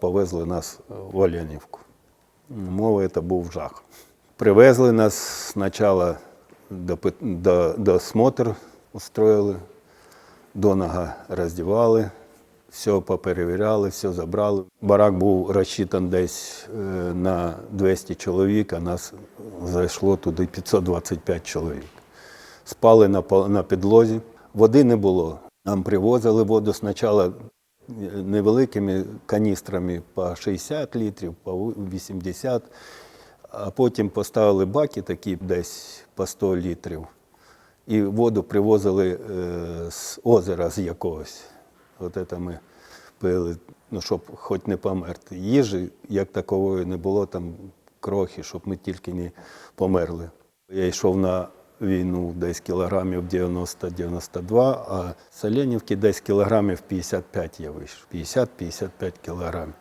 Повезли нас в Оленівку. Мова це був жах. Привезли нас спочатку до, до, до смотр устроїли, до нога роздівали, все поперевіряли, все забрали. Барак був розчитан десь е, на 200 чоловік, а нас зайшло туди 525 чоловік. Спали на, на підлозі, води не було. Нам привозили воду спочатку невеликими каністрами по 60 літрів, по 80, а потім поставили баки такі десь по 100 літрів. І воду привозили е, з озера з якогось. От це ми пили, ну, щоб хоч не померти. Їжі, як такової, не було там крохи, щоб ми тільки не померли. Я йшов на війну десь кілограмів 90-92, а з Оленівки десь кілограмів 55 я вийшов. 50-55 кілограмів.